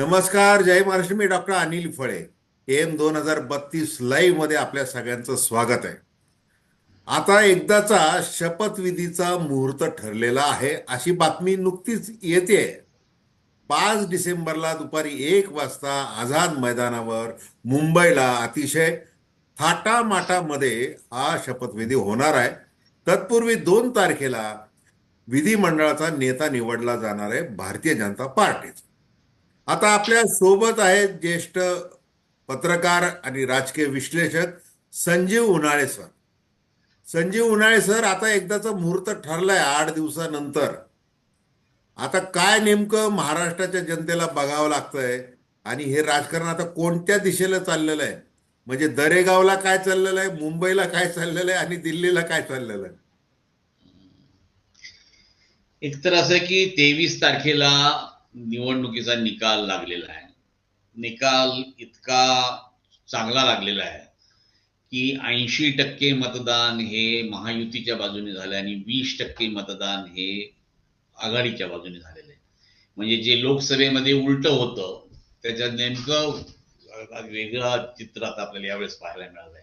नमस्कार जय महाराष्ट्र. मी डॉक्टर अनिल फळे. एम दोन हजार बत्तीस लाईव्हमध्ये आपल्या सगळ्यांचं स्वागत आहे. आता एकदाचा शपथविधीचा मुहूर्त ठरलेला आहे. अशी बातमी नुकतीच येते. पाच डिसेंबरला दुपारी एक वाजता आझाद मैदानावर मुंबईला अतिशय थाटामाटामध्ये हा शपथविधी होणार आहे. तत्पूर्वी दोन तारखेला विधिमंडळाचा नेता निवडला जाणार आहे. भारतीय जनता पार्टीचा. आता आपल्यासोबत आहेत ज्येष्ठ पत्रकार आणि राजकीय विश्लेषक संजीव उन्हाळे सर. संजीव उन्हाळे सर आता एकदाचा मुहूर्त ठरलाय आठ दिवसानंतर. आता काय नेमकं महाराष्ट्राच्या जनतेला बघावं लागतंय आणि हे राजकारण आता कोणत्या दिशेला चाललेलं आहे? म्हणजे दरेगावला काय चाललेलं आहे मुंबईला काय चाललेलं आहे आणि दिल्लीला काय चाललेलं आहे? एकतर असं की तेवीस तारखेला निवडणुकीचा निकाल लागलेला आहे. निकाल इतका चांगला लागलेला आहे की ऐंशी टक्के मतदान हे महायुतीच्या बाजूने झाले आणि वीस टक्के मतदान हे आघाडीच्या बाजूने झालेलं आहे. म्हणजे जे लोकसभेमध्ये उलट होतं त्याच्यात नेमकं वेगळा चित्र आता आपल्याला यावेळेस पाहायला मिळालंय.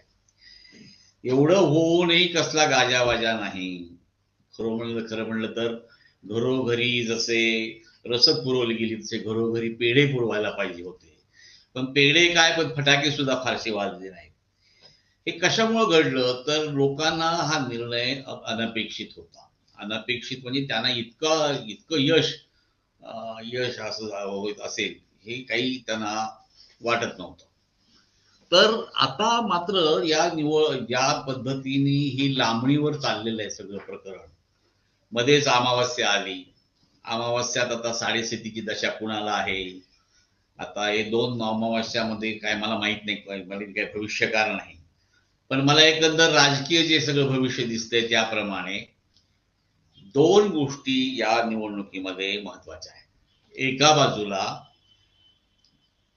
एवढं होऊनही कसला गाजावाजा नाही. खरं म्हणलं खरं म्हणलं तर घरोघरी जसे रसद पुरवली गेली तसे घरोघरी पेढे पुरवायला पाहिजे होते. पण पेढे काय पण फटाके सुद्धा फारसे वाजले नाहीत. हे कशामुळं घडलं? तर लोकांना हा निर्णय अनपेक्षित होता. अनपेक्षित म्हणजे त्यांना इतकं इतकं यश यश असं असेल हे काही त्यांना वाटत नव्हतं. तर आता मात्र या निवड या पद्धतीने ही लांबणीवर चाललेलं आहे सगळं प्रकरण. मध्येच अमावस्या आली. अमावस्यात आता साडेसतीची दशा कुणाला आहे? आता हे दोन अमावस्यामध्ये काय मला माहीत नाही मला काय म्हणजे भविष्यकार नाही. पण मला एकंदर राजकीय जे सगळं भविष्य दिसतंय त्याप्रमाणे दोन गोष्टी या निवडणुकीमध्ये महत्त्वाच्या आहेत. एका बाजूला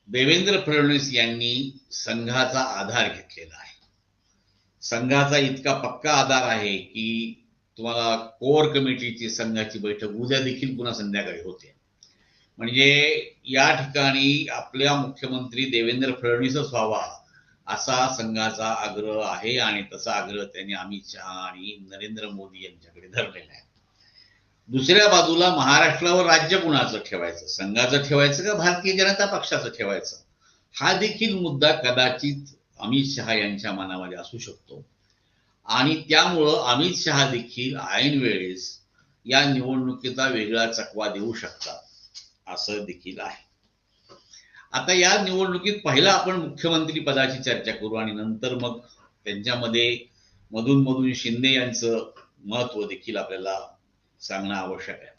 देवेंद्र फडणवीस यांनी संघाचा आधार घेतलेला आहे. संघाचा इतका पक्का आधार आहे की तुम्हाला कोर कमिटीची संघाची बैठक उद्या देखील पुन्हा संध्याकाळी होते. म्हणजे या ठिकाणी आपल्या मुख्यमंत्री देवेंद्र फडणवीसच व्हावा असा संघाचा आग्रह आहे आणि तसा आग्रह त्यांनी अमित शहा आणि नरेंद्र मोदी यांच्याकडे धरलेला आहे. दुसऱ्या बाजूला महाराष्ट्रावर राज्य कुणाचं ठेवायचं? संघाचं ठेवायचं का भारतीय जनता पक्षाचं ठेवायचं? हा देखील मुद्दा कदाचित अमित शहा यांच्या मनामध्ये असू शकतो. आणि त्यामुळं अमित शहा देखील ऐन वेळेस या निवडणुकीचा वेगळा चकवा देऊ शकतात असं देखील आहे. आता या निवडणुकीत पहिला आपण मुख्यमंत्री पदाची चर्चा करू आणि नंतर मग त्यांच्यामध्ये मधून मधून शिंदे यांचं महत्त्व देखील आपल्याला सांगणं आवश्यक आहे.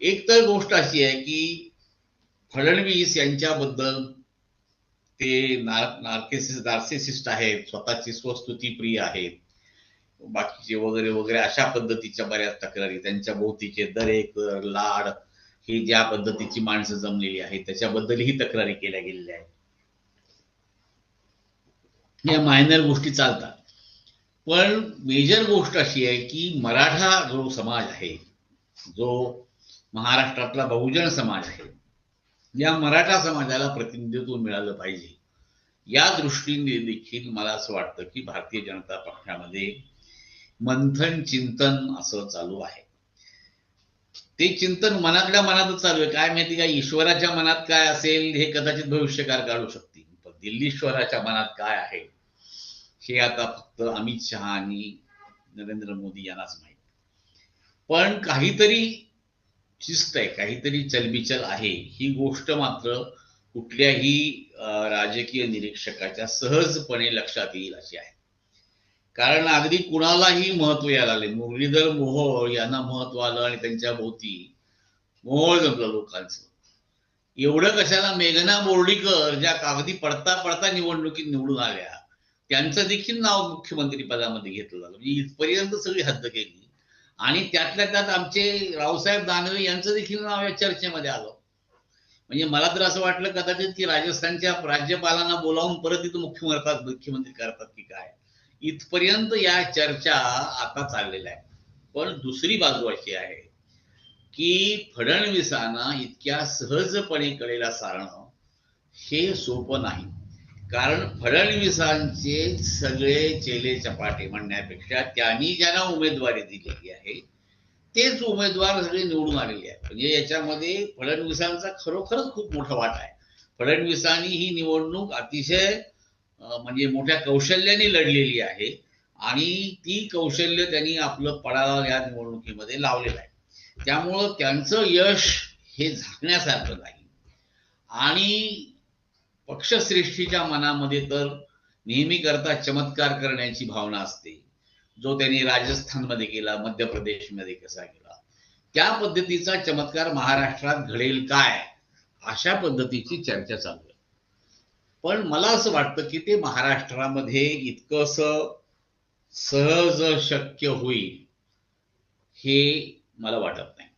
एक तर गोष्ट अशी आहे की फडणवीस यांच्याबद्दल ते नार्केसिस नार्सेसिस्ट आहेत स्वतःची स्वस्तुती प्रिय आहेत. बाकीचे वगैरे वगैरे अशा पद्धतीच्या बऱ्याच तक्रारी त्यांच्या भोवतीचे दरेक लाड ही ज्या पद्धतीची माणसं जमलेली आहेत त्याच्याबद्दलही तक्रारी केल्या गेलेल्या आहेत. या मायनर गोष्टी चालतात. पण मेजर गोष्ट अशी आहे की मराठा जो समाज आहे जो महाराष्ट्रातला बहुजन समाज आहे या मराठा समाजाला प्रतिनिधित्व मिळालं पाहिजे. या दृष्टीने देखील मला असं वाटतं की भारतीय जनता पक्षामध्ये मंथन चिंतन असं चालू आहे. ते चिंतन मनातल्या मनातच चालू आहे. काय माहिती का ईश्वराच्या मनात काय असेल हे कदाचित भविष्यकार काढू शकतील. पण दिल्लीश्वराच्या मनात काय आहे हे आता फक्त अमित शहा आणि नरेंद्र मोदी यांनाच माहीत. पण काहीतरी शिस्त आहे काहीतरी चलबिचल आहे. ही गोष्ट मात्र कुठल्याही राजकीय निरीक्षकाच्या सहजपणे लक्षात येईल अशी आहे. कारण अगदी कुणालाही महत्त्व यायला आले मुरलीधर मोहोळ यांना महत्त्व आलं आणि त्यांच्या भोवती मोहोळ जमलं लोकांचं. एवढं कशाला मेघना बोर्डीकर ज्या कागदी पडता पडता निवडणुकीत निवडून आल्या त्यांचं देखील नाव मुख्यमंत्री पदामध्ये घेतलं झालं म्हणजे इथपर्यंत सगळी हद्द केली. आणि त्यातल्या त्यात आमचे रावसाहेब दानवे यांचं देखील नाव या चर्चेमध्ये आलं. म्हणजे मला तर असं वाटलं कदाचित की राजस्थानच्या राज्यपालांना बोलावून परत इथं मुख्यमंत्री मुख्यमंत्री करतात की काय. इथपर्यंत या चर्चा आता चाललेल्या आहे पण दुसरी बाजू अशी आहे की फडणवीसांना इतक्या सहजपणे कडेला सारणं हे सोपं नाही. कारण फडणवीसांचे सगळे चेले चपाटे म्हणण्यापेक्षा त्यांनी ज्यांना उमेदवारी दिलेली आहे तेच उमेदवार सगळे निवडून आलेले आहेत. म्हणजे याच्यामध्ये फडणवीसांचा खरोखरच खूप मोठा वाटा आहे. फडणवीसांनी ही निवडणूक अतिशय म्हणजे मोठ्या कौशल्याने लढलेली आहे आणि ती कौशल्य त्यांनी आपलं पडाला या निवडणुकीमध्ये लावलेलं आहे. त्यामुळं त्यांचं यश हे झाकण्यासारखं नाही. आणि पक्षश्रेष्ठीच्या मनामध्ये तर नेहमी करता चमत्कार करण्याची भावना असते. जो त्यांनी राजस्थानमध्ये केला मध्य प्रदेशमध्ये कसा केला. त्या पद्धतीचा चमत्कार महाराष्ट्रात घडेल काय अशा पद्धतीची चर्चा चालू आहे. पण मला असं वाटतं की ते महाराष्ट्रामध्ये इतकंस सहज शक्य होईल हे मला वाटत नाही.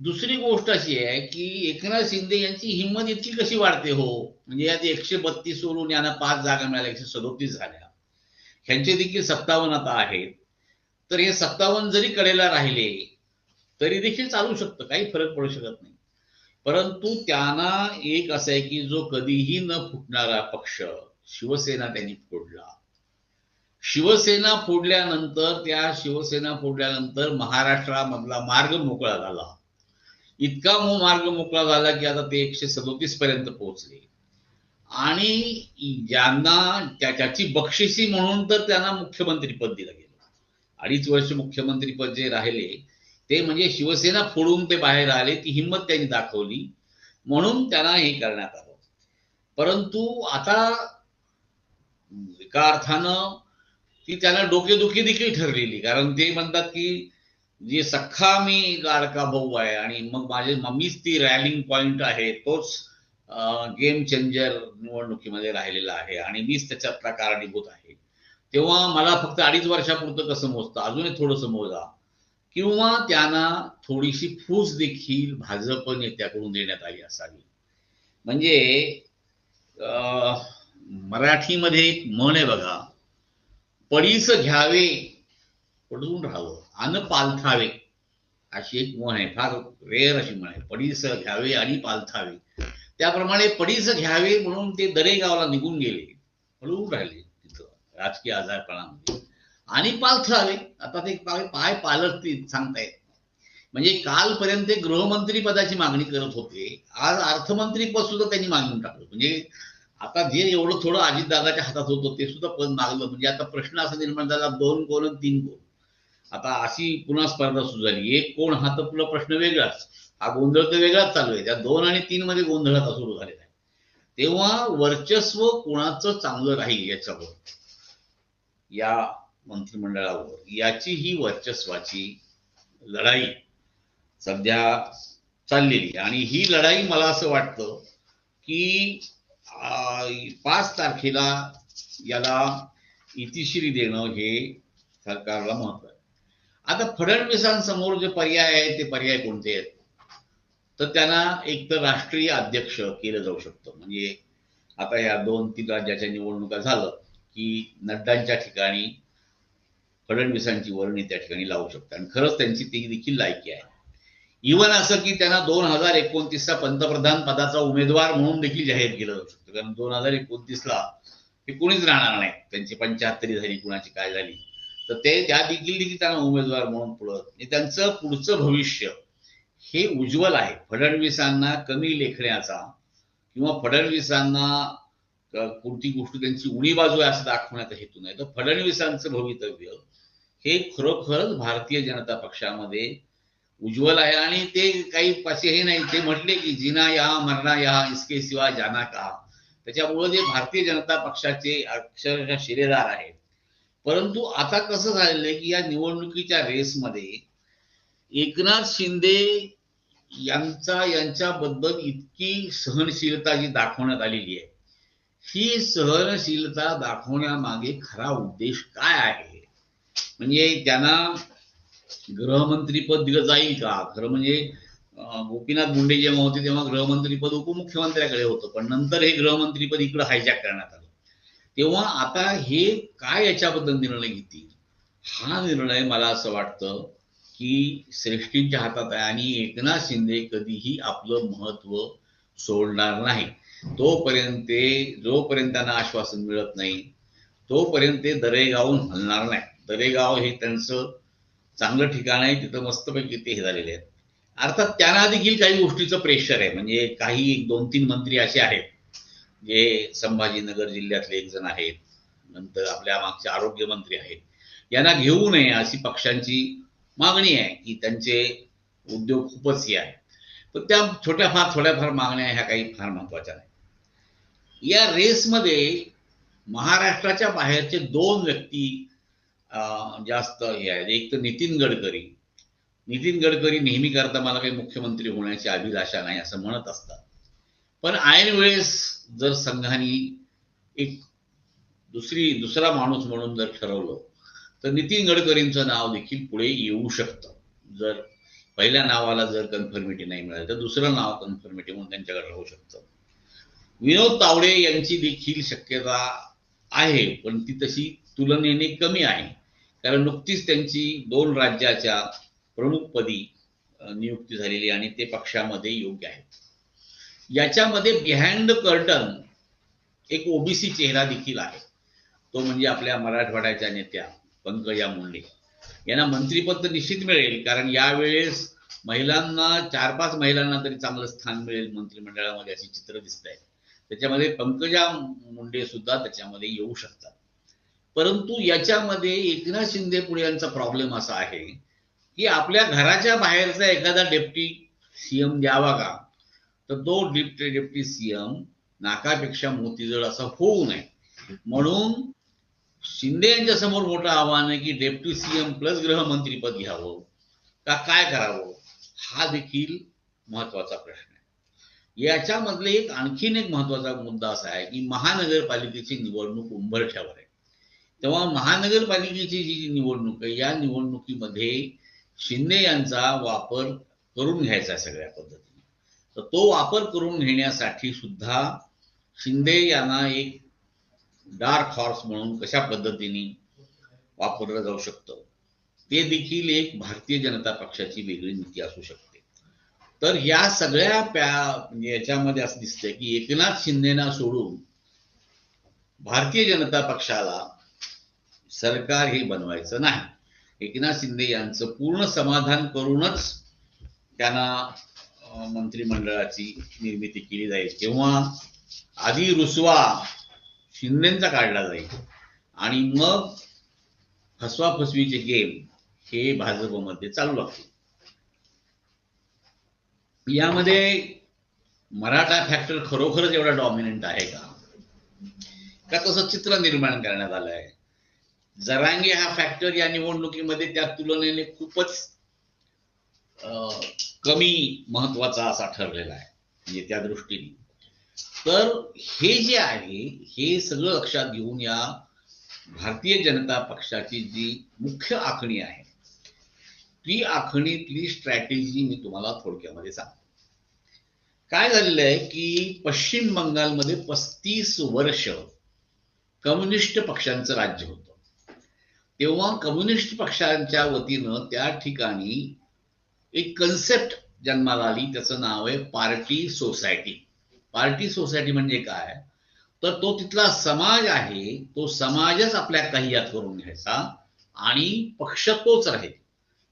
दुसरी गोष्ट अशी आहे की एकनाथ शिंदे यांची हिंमत इतकी कशी वाढते हो? म्हणजे यात एकशे बत्तीस वरून यांना पाच जागा मिळाल्या एकशे सदोतीस झाल्या. ह्यांचे देखील सत्तावन्न आता आहेत. तर हे सत्तावन्न जरी कडेला राहिले तरी देखील चालू शकतं काही फरक पडू शकत नाही. परंतु त्यांना एक असं आहे की जो कधीही न फुटणारा पक्ष शिवसेना त्यांनी फोडला. शिवसेना फोडल्यानंतर त्या शिवसेना फोडल्यानंतर महाराष्ट्रामधला मार्ग मोकळा झाला. इतका मो मार्ग मोकळा झाला की आता ते एकशे सदोतीस पर्यंत पोहोचले. आणि ज्यांना त्या त्याची बक्षिसी म्हणून तर त्यांना मुख्यमंत्रीपद दिलं गेलं. अडीच वर्ष मुख्यमंत्रीपद जे राहिले ते म्हणजे शिवसेना फोडून ते बाहेर आले ती हिंमत त्यांनी दाखवली. म्हणून त्यांना हे करण्यात आलं. परंतु आता एका अर्थानं ती त्यांना डोकेदुखी देखील ठरलेली कारण ते म्हणतात की जे सख्खा मी लाडका भाऊ आहे आणि मग माझे मम्मीच ती रॅलिंग पॉइंट आहे तोच गेम चेंजर निवडणुकीमध्ये राहिलेला आहे आणि मीच त्याच्यातला कारणीभूत आहे. तेव्हा मला फक्त अडीच वर्षापुरतं कसं मोजतं? अजूनही थोडंसं मोजा. किंवा त्यांना थोडीशी फूस देखील भाजप नेत्याकडून देण्यात आली असावी. म्हणजे अं, मराठीमध्ये एक म्हण आहे बघा पडीस घ्यावे पडून राहावं. अन पालथावे अशी एक म्हण आहे फार रेअर अशी म्हण आहे. पडीस घ्यावे आणि पालथावे त्याप्रमाणे पडीस घ्यावे म्हणून ते दरेगावला निघून गेले. म्हणून राहिले तिथं राजकीय आजारपणामध्ये. आणि पालथावे आता ते पाय पाय पालत ते म्हणजे कालपर्यंत ते गृहमंत्री पदाची मागणी करत होते. आज अर्थमंत्री पद सुद्धा त्यांनी मागून टाकलं. म्हणजे आता जे एवढं थोडं अजितदादाच्या हातात होतं ते सुद्धा पद मागलं. म्हणजे आता प्रश्न असा निर्माण झाला दोन कोण तीन कोण आता अशी पुन्हा स्पर्धा सुरू झाली. एक कोण हा तर तुला प्रश्न वेगळाच. हा गोंधळ तर वेगळाच चालू आहे. त्या दोन आणि तीन मध्ये गोंधळ आता सुरू झालेला आहे. तेव्हा वर्चस्व कोणाचं चांगलं राहील याच्यावर? या मंत्रिमंडळावर. याची ही वर्चस्वाची लढाई सध्या चाललेली आणि ही लढाई मला असं वाटतं की पाच तारखेला याला इतिश्री देणं हे सरकारला महत्त्व आहे. आता फडणवीसांसमोर जे पर्याय आहेत ते पर्याय कोणते आहेत? तर त्यांना एक तर राष्ट्रीय अध्यक्ष केलं जाऊ शकतं. म्हणजे आता या दोन तीन राज्याच्या निवडणुका झालं की नड्डांच्या ठिकाणी फडणवीसांची वर्णी त्या ठिकाणी लावू शकतात. आणि खरंच त्यांची ती देखील लायकी आहे. इवन असं की त्यांना दोन हजार एकोणतीसचा पंतप्रधान पदाचा उमेदवार म्हणून देखील जाहीर केलं जाऊ शकतं. कारण दोन हजार एकोणतीसला ते कोणीच राहणार नाही. त्यांची पंच्याहत्तरी झाली कुणाची काय झाली. तर ते त्या देखील देखील त्यांना उमेदवार म्हणून पुढं म्हणजे त्यांचं पुढचं भविष्य हे उज्ज्वल आहे. फडणवीसांना कमी लेखण्याचा किंवा फडणवीसांना कोणती गोष्ट त्यांची उणी बाजू आहे असं दाखवण्याचा हेतू नाही. तर फडणवीसांचं भवितव्य हे खरोखरच भारतीय जनता पक्षामध्ये उज्ज्वल आहे. आणि ते काही पाचे हे नाही. ते म्हटले की जिना या मरणा या इसके सिवा जाना का त्याच्यामुळे जे भारतीय जनता पक्षाचे अक्षरशः शिरेदार आहेत परंतु आता कसं झालेलं आहे की या निवडणुकीच्या रेसमध्ये एकनाथ शिंदे यांचा यांच्याबद्दल इतकी सहनशीलता जी दाखवण्यात आलेली आहे ही सहनशीलता दाखवण्यामागे खरा उद्देश काय आहे? म्हणजे त्यांना गृहमंत्रीपद दिलं जाईल का? खरं म्हणजे गोपीनाथ मुंडे जेव्हा होते तेव्हा गृहमंत्रीपद उपमुख्यमंत्र्याकडे होतं पण नंतर हे गृहमंत्रीपद इकडे हायजॅक करण्यात आलं. तेव्हा आता हे काय याच्याबद्दल निर्णय घेतील? हा निर्णय मला असं वाटतं की श्रेष्ठींच्या हातात आहे आणि एकनाथ शिंदे कधीही आपलं महत्त्व सोडणार नाही. तोपर्यंत ते जोपर्यंत त्यांना आश्वासन मिळत नाही तोपर्यंत ते दरेगावून हलणार नाही. दरेगाव हे त्यांचं चांगलं ठिकाण आहे तिथं मस्तपैकी ते हे झालेले आहेत. अर्थात त्यांना देखील काही गोष्टीचं प्रेशर आहे. म्हणजे काही एक दोन तीन मंत्री असे आहेत. जे संभाजीनगर जिल्ह्यातले एक जण आहेत नंतर आपल्या मागचे आरोग्यमंत्री आहेत. यांना घेऊ नये अशी पक्षांची मागणी आहे की त्यांचे उद्योग खूपच हे आहे पण त्या छोट्या फार थोड्याफार मागण्या ह्या काही फार महत्त्वाच्या नाही या रेसमध्ये महाराष्ट्राच्या बाहेरचे दोन व्यक्ती अं, जास्त हे आहेत. एक तर नितीन गडकरी. नितीन गडकरी नेहमी करता मला काही मुख्यमंत्री होण्याची अभिलाषा नाही असं म्हणत असतात. पण ऐन वेळेस जर संघाने एक दुसरी दुसरा माणूस म्हणून जर ठरवलं तर नितीन गडकरींचं नाव देखील पुढे येऊ शकतं. जर पहिल्या नावाला जर कन्फर्मिटी नाही मिळाली तर दुसरं नाव कन्फर्मिटी म्हणून त्यांच्याकडे राहू शकतं. विनोद तावडे यांची देखील शक्यता आहे पण ती तशी तुलनेने कमी आहे. कारण नुकतीच त्यांची दोन राज्याच्या प्रमुखपदी नियुक्ती झालेली आणि ते पक्षामध्ये योग्य आहेत. याच्यामध्ये बिहाइंड द कर्टन एक ओबीसी चेहरा देखील आहे. तो म्हणजे आपल्या मराठवाड्याच्या नेत्या पंकजा मुंडे. यांना मंत्रीपद तर निश्चित मिळेल कारण यावेळेस महिलांना चार पाच महिलांना तरी चांगलं स्थान मिळेल मंत्रिमंडळामध्ये अशी चित्र दिसत आहे त्याच्यामध्ये पंकजा मुंडे सुद्धा त्याच्यामध्ये येऊ शकतात. परंतु याच्यामध्ये एकनाथ शिंदे पुढे यांचा प्रॉब्लेम असा आहे की आपल्या घराच्या बाहेरचा एखादा डेप्टी सीएम द्यावा का? तर तो डेप्टी डेप्टी सीएम नाकापेक्षा मोतीजड असा होऊ नये. म्हणून शिंदे यांच्या समोर मोठं आव्हान आहे की डेप्टी सीएम प्लस गृहमंत्रीपद घ्यावं का काय करावं हा देखील महत्त्वाचा प्रश्न आहे. याच्यामधले एक आणखीन एक महत्त्वाचा मुद्दा असा आहे की महानगरपालिकेची निवडणूक उंबरठ्यावर आहे. तेव्हा महानगरपालिकेची जी निवडणूक आहे या निवडणुकीमध्ये शिंदे यांचा वापर करून घ्यायचा सगळ्या पद्धती तर तो वापर करून घेण्यासाठी सुद्धा शिंदे यांना एक डार्क हॉर्स म्हणून कशा पद्धतीने वापरलं जाऊ शकतं ते देखील एक भारतीय जनता पक्षाची वेगळी नीती असू शकते. तर या सगळ्या प्या म्हणजे याच्यामध्ये असं दिसतंय की एकनाथ शिंदेना सोडून भारतीय जनता पक्षाला सरकार हे बनवायचं नाही. एकनाथ शिंदे यांचं पूर्ण समाधान करूनच त्यांना मंत्रिमंडळाची निर्मिती केली जाईल. किंवा आधी रुसवा शिंदेचा काढला जाईल. आणि मग फसवाफसवीचे गेम हे भाजपमध्ये चालू लागतील. यामध्ये मराठा फॅक्टर खरोखरच एवढा डॉमिनंट आहे का? का तसं चित्र निर्माण करण्यात आलं आहे जरांगे हा फॅक्टर या निवडणुकीमध्ये त्या तुलनेने खूपच कमी महत्त्वाचा असा ठरलेला आहे म्हणजे त्या दृष्टीने. तर हे जे आहे हे सगळं लक्षात घेऊन या भारतीय जनता पक्षाची जी मुख्य आखणी आहे ती आखणीतली स्ट्रॅटेजी मी तुम्हाला थोडक्यामध्ये सांगतो. काय झालेलं आहे की पश्चिम बंगालमध्ये पस्तीस वर्ष कम्युनिस्ट पक्षांचं राज्य होतं. तेव्हा कम्युनिस्ट पक्षांच्या वतीनं त्या ठिकाणी एक कन्सेप्ट जन्माला आली. त्याचं नाव आहे पार्टी सोसायटी. पार्टी सोसायटी म्हणजे काय? तर तो तिथला समाज आहे. तो समाजच आपल्या कह्यात करून घ्यायचा आणि पक्ष तोच राहील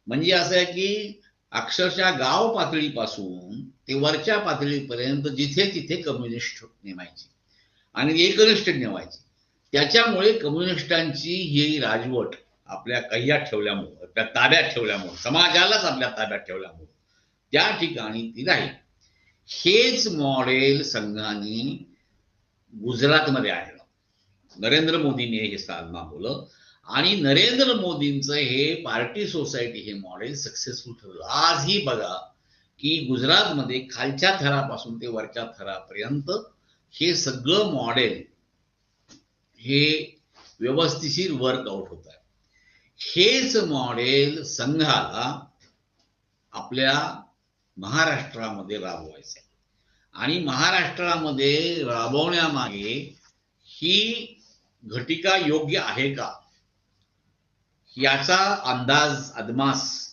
म्हणजे असं आहे की अक्षरशः गाव पातळीपासून ते वरच्या पातळीपर्यंत जिथे तिथे कम्युनिस्ट नेमायचे आणि एकनिष्ठ नेमायचे त्याच्यामुळे कम्युनिस्टांची ही राजवट आपल्या कह्यात ठेवल्यामुळं आपल्या ताब्यात ठेवल्यामुळं समाजालाच आपल्या ताब्यात ठेवल्यामुळं त्या ठिकाणी ती राहील. हेच मॉडेल संघाने गुजरातमध्ये आणलं. नरेंद्र मोदींनी हे साधना मागवलं आणि नरेंद्र मोदींचं हे पार्टी सोसायटी हे मॉडेल सक्सेसफुल ठरलं. आजही बघा की गुजरातमध्ये खालच्या थरापासून ते वरच्या थरापर्यंत हे सगळं मॉडेल हे व्यवस्थिशीर वर्कआउट होत आहे. हेच मॉडेल संघाला आपल्या महाराष्ट्रामध्ये राबवायचं आहे आणि महाराष्ट्रामध्ये राबवण्यामागे ही घटिका योग्य आहे का? याचा अंदाज अदमास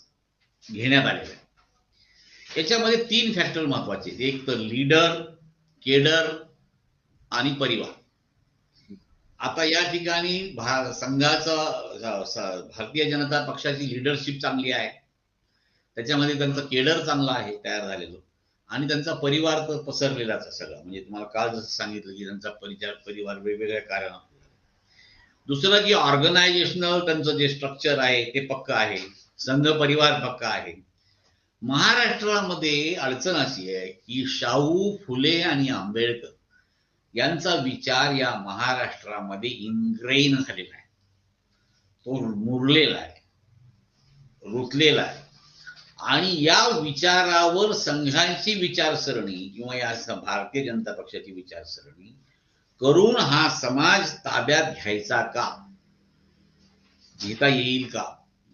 घेण्यात आलेला आहे. याच्यामध्ये तीन फॅक्टर महत्त्वाचे आहेत. एक तर लीडर केडर आणि परिवार. आता या ठिकाणी भा संघाचं भारतीय जनता पक्षाची लिडरशिप चांगली आहे. त्याच्यामध्ये त्यांचं केडर चांगलं आहे तयार झालेलं. आणि त्यांचा परिवार तर पसरलेलाच आहे सगळा. म्हणजे तुम्हाला काल जसं सांगितलं की त्यांचा परिचार परिवार वेगवेगळ्या कारणात दुसरं की ऑर्गनायझेशनल त्यांचं जे स्ट्रक्चर आहे ते पक्क आहे. संघ परिवार पक्का आहे. महाराष्ट्रामध्ये अडचण अशी आहे की शाहू फुले आणि आंबेडकर यांचा विचार या महाराष्ट्रामध्ये इनग्रेन झालेला आहे. तो मुरलेला आहे रुतलेला आहे. आणि या विचारावर संघांची विचारसरणी किंवा या भारतीय जनता पक्षाची विचारसरणी करून हा समाज ताब्यात घ्यायचा का? घेता येईल का?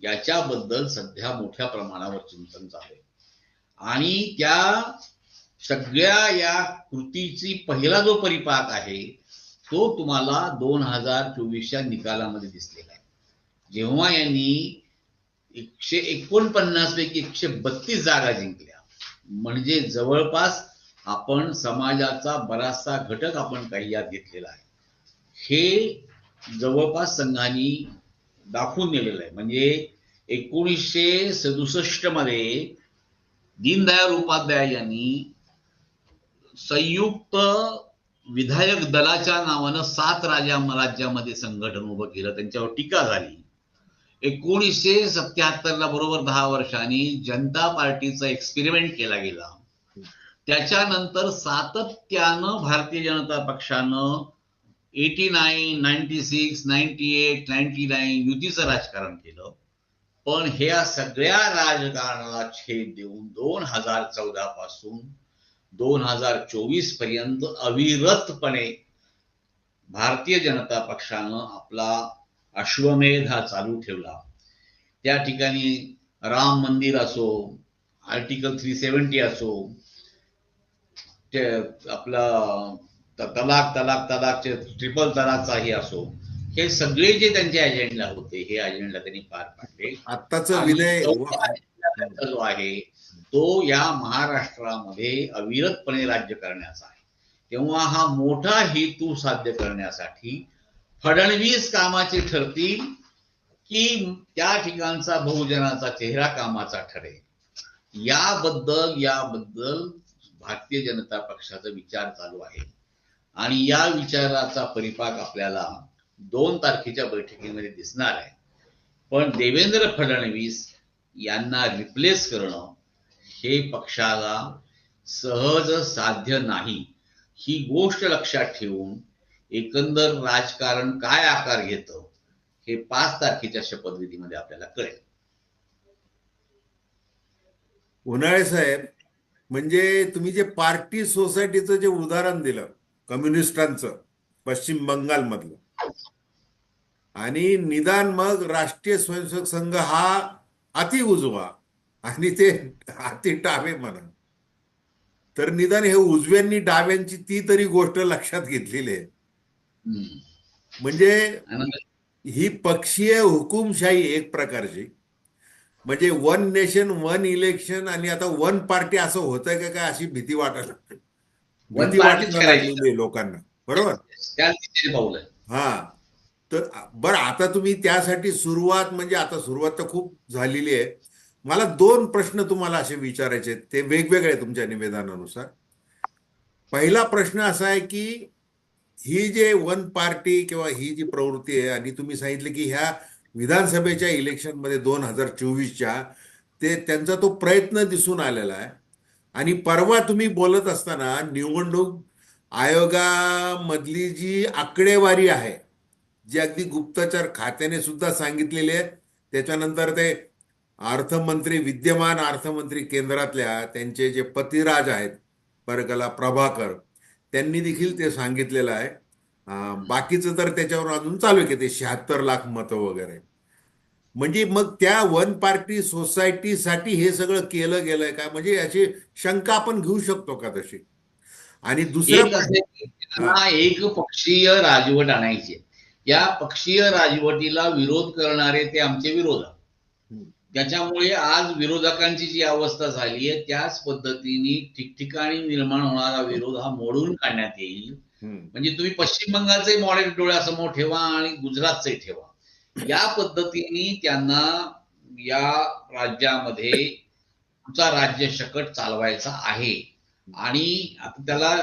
याच्याबद्दल सध्या मोठ्या प्रमाणावर चिंतन चालू आहे. आणि त्या सगळ्या या कृतीची पहिला जो परिपाक आहे तो तुम्हाला दोन हजार चोवीसच्या निकालामध्ये दिसलेला आहे. जेव्हा यांनी एकशे एकोणपन्नास पैकी एकशे बत्तीस जागा जिंकल्या. म्हणजे जवळपास आपण समाजाचा बराचसा घटक आपण काही यात घेतलेला आहे. हे जवळपास संघाने दाखवून दिलेलं आहे. म्हणजे एकोणीसशे सदुसष्टमध्ये दीनदयाळ उपाध्याय यांनी संयुक्त विधायक दलाच्या नावानं सात राजा राज्यामध्ये संघटन उभं केलं. त्यांच्यावर टीका झाली. एकोणीसशे सत्याहत्तरला बरोबर दहा वर्षांनी जनता पार्टीचा एक्सपेरिमेंट केला गेला. त्याच्यानंतर सातत्यानं भारतीय जनता पक्षानं eighty nine ninety six ninety eight ninety nine युतीचं राजकारण केलं. पण ह्या सगळ्या राजकारणाला छेद देऊन दोन हजार चौदा पासून दोन हजार चोवीसपर्यंत अविरतपणे भारतीय जनता पक्षानं आपला अश्वमेध हा चालू ठेवला. त्या ठिकाणी राम मंदिर असो आर्टिकल थ्री सेव्हन्टी असो ते आपलं तलाक तलाक तलाकचे ट्रिपल तलाकचाही असो हे सगळे जे त्यांचे अजेंडा होते हे अजेंडा त्यांनी पार पाडले. आत्ताच विनय जो आहे तो या महाराष्ट्रामध्ये अविरतपणे राज्य करण्याचा आहे. तेव्हा हा मोठा हेतू साध्य करण्यासाठी फडणवीस कामाचे ठरतील की त्या ठिकाणचा बहुजनाचा चेहरा कामाचा ठरेल. याबद्दल याबद्दल भारतीय जनता पक्षाचा विचार चालू आहे. आणि या विचाराचा परिपाक आपल्याला दोन तारखेच्या बैठकीमध्ये दिसणार आहे. पण देवेंद्र फडणवीस यांना रिप्लेस करणं हे पक्षाला सहज साध्य नाही. ही गोष्ट लक्षात ठेवून एकंदर राजकारण काय आकार घेतं हे पाच तारखेच्या शपथविधीमध्ये आपल्याला कळेल. उन्हाळे साहेब म्हणजे तुम्ही जे पार्टी सोसायटीचं जे उदाहरण दिलं कम्युनिस्टांचं पश्चिम बंगाल मधलं आणि निदान मग राष्ट्रीय स्वयंसेवक संघ हा अति उजवा आणि ते अति डावे म्हणा तर निदान हे उजव्यांनी डाव्यांची ती तरी गोष्ट लक्षात घेतलेली आहे. म्हणजे आणि ही पक्षीय हुकुमशाही एक प्रकारची. म्हणजे वन नेशन वन इलेक्शन आणि आता वन पार्टी असं होतंय का काय अशी भीती वाटायला भीती वाटायला लोकांना. बरोबर? हा. तर बरं आता तुम्ही त्यासाठी सुरुवात म्हणजे आता सुरुवात तर खूप झालेली आहे. मला दोन प्रश्न तुम्हाला असे विचारायचे आहेत. ते वेगवेगळे तुमच्या निवेदनानुसार पहिला प्रश्न असा आहे की ही जे वन पार्टी किंवा ही जी प्रवृत्ती आहे आणि तुम्ही सांगितलं की ह्या विधानसभेच्या इलेक्शनमध्ये दोन हजार चोवीसच्या ते त्यांचा तो प्रयत्न दिसून आलेला आहे आणि परवा तुम्ही बोलत असताना निवडणूक आयोगामधली जी आकडेवारी आहे जी अगदी गुप्तचर खात्याने सुद्धा सांगितलेली आहे त्याच्यानंतर ते अर्थमंत्री विद्यमान अर्थमंत्री केंद्रातल्या त्यांचे जे पतिराज आहेत परगला प्रभाकर त्यांनी देखील ते सांगितलेलं आहे. बाकीचं तर त्याच्यावर अजून चालू आहे की ते शहात्तर लाख मतं वगैरे. म्हणजे मग त्या वन पार्टी सोसायटीसाठी हे सगळं केलं गेलंय का? म्हणजे याची शंका आपण घेऊ शकतो का तशी? आणि दुसरं एक पक्षीय राजवट आणायची. या पक्षीय राजवटीला विरोध करणारे ते आमचे विरोधक. त्याच्यामुळे आज विरोधकांची जी अवस्था झाली आहे त्याच पद्धतीने ठिकठिकाणी निर्माण होणारा विरोध हा मोडून काढण्यात येईल. म्हणजे तुम्ही पश्चिम बंगालचे मॉडेल डोळ्यासमोर ठेवा आणि गुजरातचे ठेवा. या पद्धतीने त्यांना या राज्यामध्ये तुमचा राज्य शकट चालवायचा आहे. आणि आता त्याला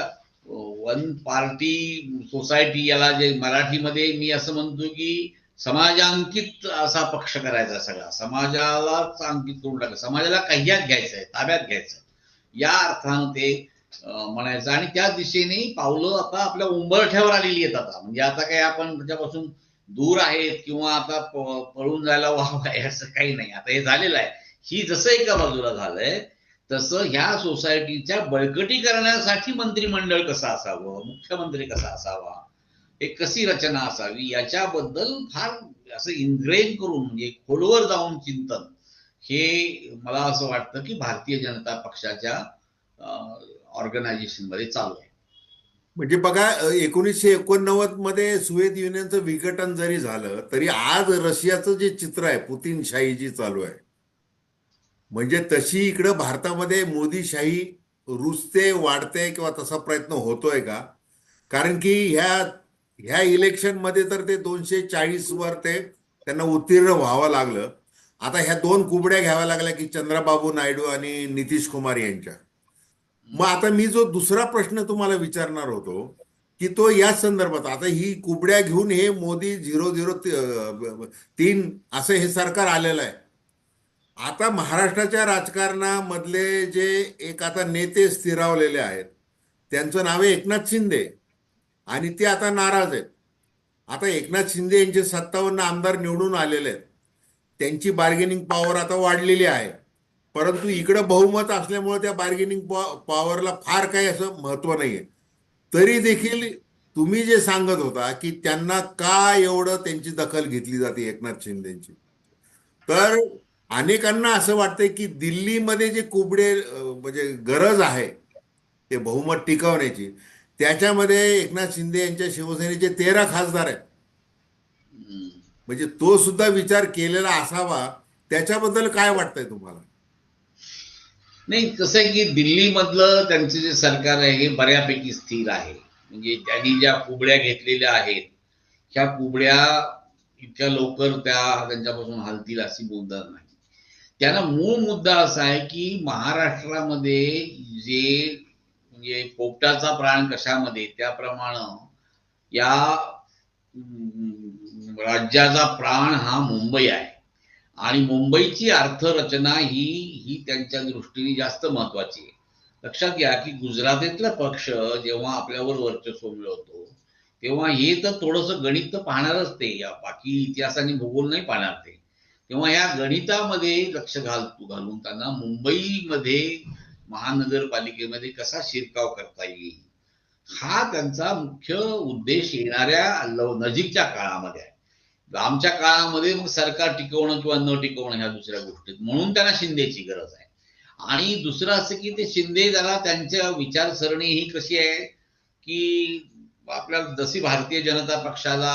वन पार्टी सोसायटी याला जे मराठीमध्ये मी असं म्हणतो की समाजांकित असा पक्ष करायचा सगळा. समाजाला अंकित करून टाकायचं. समाजाला कह्यात घ्यायचंय ताब्यात घ्यायचं या अर्थानं ते म्हणायचं. आणि त्या दिशेने पावलं आता आपल्या उंबरठ्यावर आलेली आहेत आता. म्हणजे आता काही आपण त्याच्यापासून दूर आहेत किंवा आता पळून जायला वाव आहे असं काही नाही. आता हे झालेलं आहे. ही जसं एका बाजूला झालंय तसं ह्या सोसायटीच्या बळकटीकरणासाठी मंत्रिमंडळ कसं असावं? मुख्यमंत्री कसा असावा? एक कशी रचना असावी याच्याबद्दल फार असं इन्ग्रेन करून म्हणजे खोलवर जाऊन चिंतन हे मला असं वाटतं की भारतीय जनता पक्षाच्या ऑर्गनायझेशनमध्ये चालू आहे. म्हणजे बघा एकोणीसशे एकोणनव्वदमध्ये सुवेद युनियनचं विघटन जरी झालं तरी आज रशियाचं जे चित्र आहे पुतीनशाही जी चालू आहे म्हणजे तशी इकडं भारतामध्ये मोदीशाही रुजते वाढते किंवा तसा प्रयत्न होतोय का? कारण की ह्या ह्या इलेक्शनमध्ये तर ते दोनशे चाळीस वर ते त्यांना उत्तीर्ण व्हावं लागलं. आता ह्या दोन कुबड्या घ्याव्या लागल्या की चंद्रबाबू नायडू आणि नितीश कुमार यांच्या. मग आता मी जो दुसरा प्रश्न तुम्हाला विचारणार होतो की तो या संदर्भात आता ही कुबड्या घेऊन हे मोदी झिरो झिरो तीन असं हे सरकार आलेलं आहे. आता महाराष्ट्राच्या राजकारणामधले जे एक आता नेते स्थिरावलेले आहेत त्यांचं नाव आहे एकनाथ शिंदे. आणि ते आता नाराज आहेत. आता एकनाथ शिंदे यांचे सत्तावन्न आमदार निवडून आलेले आहेत. त्यांची बार्गेनिंग पॉवर आता वाढलेली आहे. परंतु इकडं बहुमत असल्यामुळे त्या बार्गेनिंग पॉवरला फार काही असं महत्त्व आहे तरी देखील तुम्ही जे सांगत होता की त्यांना का एवढं त्यांची दखल घेतली जाते एकनाथ शिंदेची? तर अनेकांना असं वाटतंय की दिल्लीमध्ये जे कुबडे म्हणजे गरज आहे ते बहुमत टिकवण्याची त्याच्यामध्ये एकनाथ शिंदे यांच्या शिवसेनेचे तेरा खासदार आहेत. म्हणजे तो सुद्धा विचार केलेला असावा त्याच्याबद्दल काय वाटतंय तुम्हाला? नाही कसं आहे की दिल्लीमधलं त्यांचं जे सरकार आहे हे बऱ्यापैकी स्थिर आहे. म्हणजे त्यांनी ज्या कुबड्या घेतलेल्या आहेत ह्या कुबड्या इतक्या लवकर त्या त्यांच्यापासून हलतील अशी मुद्दा नाही. त्यांना मूळ मुद्दा असा आहे की महाराष्ट्रामध्ये जे म्हणजे पोपटाचा प्राण कशामध्ये? त्याप्रमाणे या राज्याचा प्राण हा मुंबई आहे. आणि मुंबईची अर्थरचना ही ही त्यांच्या दृष्टीने जास्त महत्वाची आहे. लक्षात घ्या की गुजरातीतला पक्ष जेव्हा आपल्यावर वर्चस्व मिळवतो तेव्हा हे तर थोडंसं गणित तर पाहणारच ते. या बाकी इतिहासाने भूगोल नाही पाहणार ते. तेव्हा या गणितामध्ये लक्ष घाल घालून त्यांना मुंबईमध्ये महानगरपालिकेमध्ये कसा शिरकाव करता येईल? हा त्यांचा मुख्य उद्देश येणाऱ्या नजीकच्या काळामध्ये आहे. आमच्या काळामध्ये मग सरकार टिकवणं किंवा न टिकवणं ह्या दुसऱ्या गोष्टीत म्हणून त्यांना शिंदेची गरज आहे. आणि दुसरं असं की ते शिंदे त्याला त्यांच्या विचारसरणी ही कशी आहे की आपल्याला जशी भारतीय जनता पक्षाला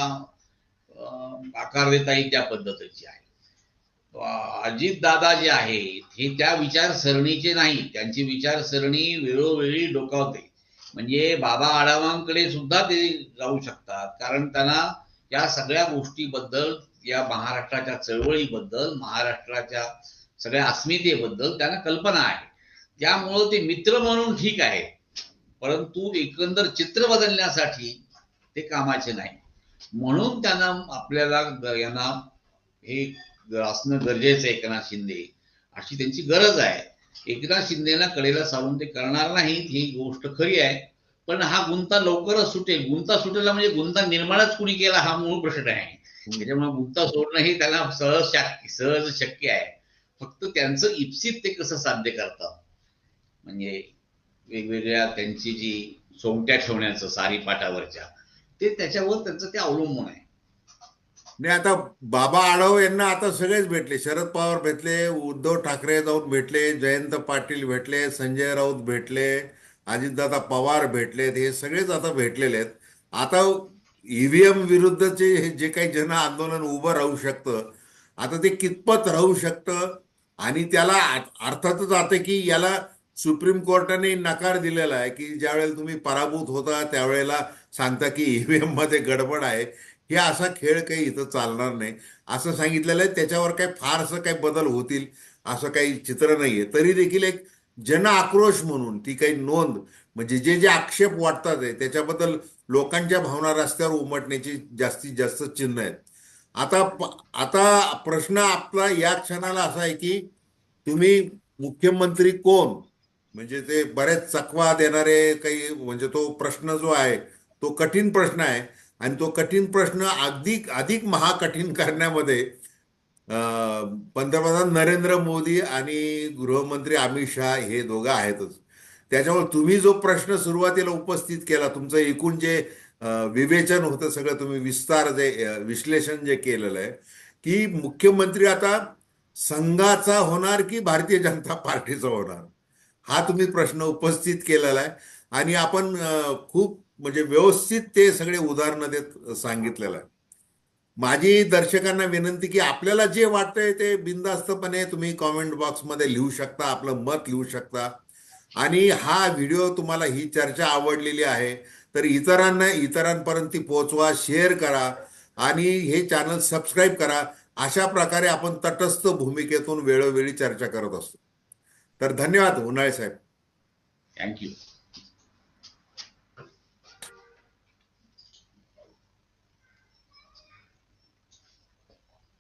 आकार देता येईल त्या पद्धतीची आहे. अजित दादा जे आहेत हे त्या विचारसरणीचे नाही त्यांची विचारसरणी वेळोवेळी डोकावते. म्हणजे बाबा आढावांकडे सुद्धा ते जाऊ शकतात. कारण त्यांना या सगळ्या गोष्टीबद्दल या महाराष्ट्राच्या चळवळीबद्दल महाराष्ट्राच्या सगळ्या अस्मितेबद्दल त्यांना कल्पना आहे. त्यामुळं ते मित्र म्हणून ठीक आहे परंतु एकंदर चित्र बदलण्यासाठी ते कामाचे नाही म्हणून त्यांना आपल्याला यांना हे असणं गरजेचं आहे एकनाथ शिंदे अशी त्यांची गरज आहे. एकनाथ शिंदेना कडेला सारून ते करणार नाहीत ही गोष्ट खरी आहे. पण हा गुंता लवकरच सुटेल. गुंता सुटेला म्हणजे गुंता निर्माणच कुणी केला हा मूळ प्रश्न आहे. त्याच्यामुळे गुंता सोडणं हे त्यांना सहज शक्य सहज शक्य आहे. फक्त त्यांचं इप्सित ते कसं साध्य करतात? म्हणजे वेगवेगळ्या त्यांची जी सोंगट्या ठेवण्याचं सारी पाटावरच्या ते त्याच्यावर त्यांचं ते अवलंबून आहे. नाही आता बाबा आढाव यांना आता सगळेच भेटले. शरद पवार भेटले उद्धव ठाकरे जाऊन भेटले जयंत पाटील भेटले संजय राऊत भेटले अजितदादा पवार भेटलेत हे सगळेच आता भेटलेले आहेत. आता ईव्हीएम विरुद्धचे हे जे काही जन आंदोलन उभं राहू शकतं आता ते कितपत राहू शकतं? आणि त्याला अर्थातच आता की याला सुप्रीम कोर्टाने नकार दिलेला आहे की ज्यावेळेला तुम्ही पराभूत होता त्यावेळेला सांगता की ईव्हीएममध्ये गडबड आहे. हे असा खेळ काही इथं चालणार नाही. असं सांगितलेलं आहे त्याच्यावर काही फारसं काही बदल होतील असं काही चित्र नाहीये. तरी देखील एक जन आक्रोश म्हणून ती काही नोंद म्हणजे जे जे आक्षेप वाटतात आहे त्याच्याबद्दल लोकांच्या भावना रस्त्यावर उमटण्याची जास्तीत जास्त चिन्ह आहेत. आता आता प्रश्न आपला या क्षणाला असा आहे की तुम्ही मुख्यमंत्री कोण? म्हणजे ते बरेच चकवा देणारे काही म्हणजे तो प्रश्न जो आहे तो कठीण प्रश्न आहे. आणि तो कठीण प्रश्न अधिक अधिक महाकठीण करण्यामध्ये पंतप्रधान नरेंद्र मोदी आणि गृहमंत्री अमित शहा हे दोघं आहेतच. त्याच्यामुळे तुम्ही जो प्रश्न सुरुवातीला उपस्थित केला तुमचं एकूण जे विवेचन होतं सगळं तुम्ही विस्तार जे विश्लेषण जे केलेलं आहे की मुख्यमंत्री आता संघाचा होणार की भारतीय जनता पार्टीचा होणार? हा तुम्ही प्रश्न उपस्थित केलेला आहे. आणि आपण खूप म्हणजे व्यवस्थित ते सगळे उदाहरणं देत सांगितलेलं आहे. माझी दर्शकांना विनंती की आपल्याला जे वाटतंय ते बिनधास्तपणे तुम्ही कॉमेंट बॉक्समध्ये लिहू शकता आपलं मत लिहू शकता. आणि हा व्हिडिओ तुम्हाला ही चर्चा आवडलेली आहे तर इतरांना इतरांपर्यंत ती पोहोचवा शेअर करा आणि हे चॅनल सबस्क्राईब करा. अशा प्रकारे आपण तटस्थ भूमिकेतून वेळोवेळी चर्चा करत असतो. तर धन्यवाद उन्हाळे साहेब. थँक्यू